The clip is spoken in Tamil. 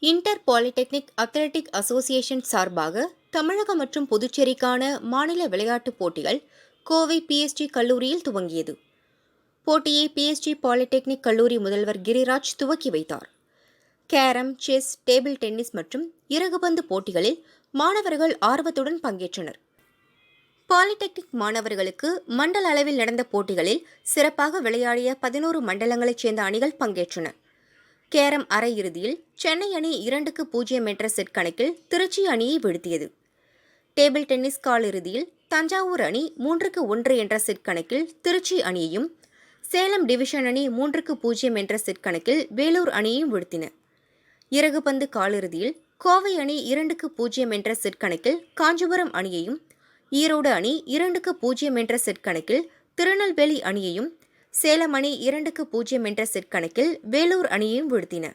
இன்டர் பாலிடெக்னிக் அத்லெட்டிக் அசோசியேஷன் சார்பாக தமிழகம் மற்றும் புதுச்சேரிக்கான மாநில விளையாட்டுப் போட்டிகள் கோவை பிஎஸ்டி கல்லூரியில் துவங்கியது. போட்டியை பிஎஸ்டி பாலிடெக்னிக் கல்லூரி முதல்வர் கிரிராஜ் துவக்கி வைத்தார். கேரம் செஸ் டேபிள் டென்னிஸ் மற்றும் இறகுபந்து போட்டிகளில் மாணவர்கள் ஆர்வத்துடன் பங்கேற்றனர். பாலிடெக்னிக் மாணவர்களுக்கு மண்டல அளவில் நடந்த போட்டிகளில் சிறப்பாக விளையாடிய பதினோரு மண்டலங்களைச் சேர்ந்த அணிகள் பங்கேற்றன. கேரம் அரையிறுதியில் சென்னை அணி இரண்டுக்கு பூஜ்ஜியம் என்ற செட் கணக்கில் திருச்சி அணியை வீழ்த்தியது. டேபிள் டென்னிஸ் காலிறுதியில் தஞ்சாவூர் அணி மூன்றுக்கு ஒன்று என்ற செட் கணக்கில் திருச்சி அணியையும் சேலம் டிவிஷன் அணி மூன்றுக்கு பூஜ்ஜியம் என்ற செட் கணக்கில் வேலூர் அணியையும் வீழ்த்தின. இறகுபந்து காலிறுதியில் கோவை அணி இரண்டுக்கு பூஜ்ஜியம் என்ற செட் கணக்கில் காஞ்சிபுரம் அணியையும் ஈரோடு அணி இரண்டுக்கு பூஜ்ஜியம் என்ற செட் கணக்கில் திருநெல்வேலி அணியையும் சேலம் அணி இரண்டுக்கு பூஜ்ஜியம் என்ற செட் கணக்கில் வேலூர் அணியையும் வீழ்த்தின.